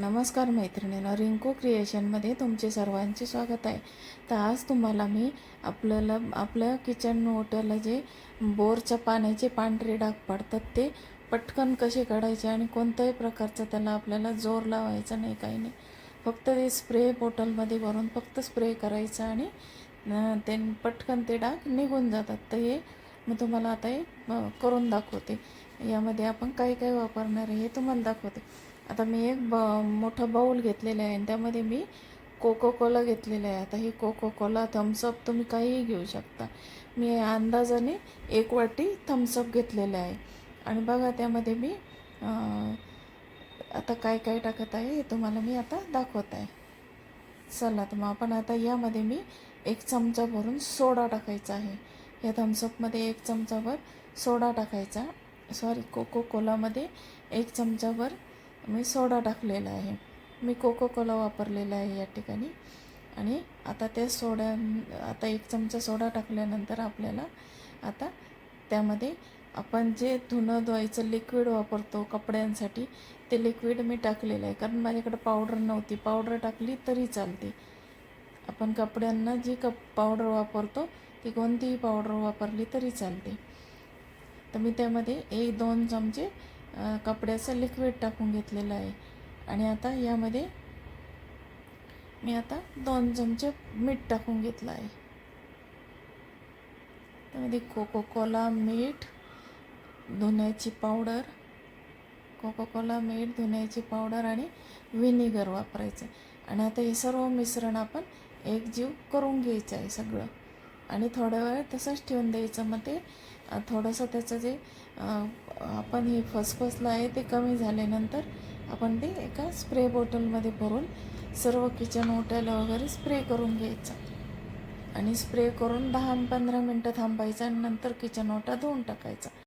नमस्कार मैत्रिणीनं रिंकू क्रिएशनमध्ये तुमचे सर्वांचे स्वागत आहे. तर आज तुम्हाला मी आपल्याला आपल्या किचन ओट्याला जे बोरच्या पाण्याचे पांढरे डाग पडतात ते पटकन कसे काढायचे आणि कोणत्याही प्रकारचा त्याला आपल्याला जोर लावायचा नाही काही नाही. फक्त ते स्प्रे बॉटलमध्ये भरून फक्त स्प्रे करायचं आणि ते पटकन ते डाग निघून जातात. तर हे मी तुम्हाला आता हे करून दाखवते. यामध्ये आपण काय काय वापरणार आहे हे तुम्हाला दाखवते. आता मी एक ब मोठं बाऊल घेतलेला आहे आणि त्यामध्ये मी कोको कोला घेतलेला आहे. आता हे कोको कोला थम्सअप तुम्ही काहीही घेऊ शकता. मी अंदाजाने एक वाटी थम्सअप घेतलेलं आहे. आणि बघा त्यामध्ये मी आता काय काय टाकत आहे हे तुम्हाला मी आता दाखवत आहे. चला तर मग आपण आता यामध्ये मी एक चमचा भरून सोडा टाकायचा आहे. या थम्सअपमध्ये एक चमचाभर सोडा टाकायचा. सॉरी कोको कोलामध्ये एक चमचाभर मी सोडा टाकलेला आहे. मी कोको कोला वापरलेला आहे या ठिकाणी. आणि आता त्या सोड्या आता एक चमचा सोडा टाकल्यानंतर आपल्याला आता त्यामध्ये आपण जे धुणं धुवायचं लिक्विड वापरतो कपड्यांसाठी ते लिक्विड मी टाकलेलं आहे. कारण माझ्याकडे पावडर नव्हती. पावडर टाकली तरी चालते. आपण कपड्यांना जी कप पावडर वापरतो ती कोणतीही पावडर वापरली तरी चालते. तर मी त्यामध्ये एक दोन चमचे कपड्याचं लिक्विड टाकून घेतलेलं आहे. आणि आता यामध्ये मी आता दोन चमचे मीठ टाकून घेतलं आहे. त्यामध्ये कोको कोला मीठ धुण्याची पावडर कोको कोला मीठ धुण्याची पावडर आणि व्हिनेगर वापरायचं आणि आता हे सर्व मिश्रण आपण एकजीव करून घ्यायचं आहे सगळं. आणि थोड्या वेळ तसंच ठेवून द्यायचं. मग ते थोडंसं त्याचं जे आपण हे फसफसलं आहे ते कमी झाल्यानंतर आपण ते एका स्प्रे बॉटलमध्ये भरून सर्व किचन ओट्याला वगैरे स्प्रे करून घ्यायचा. आणि स्प्रे करून दहा पंधरा मिनटं थांबायचं आणि नंतर किचन ओटा धुवून टाकायचा.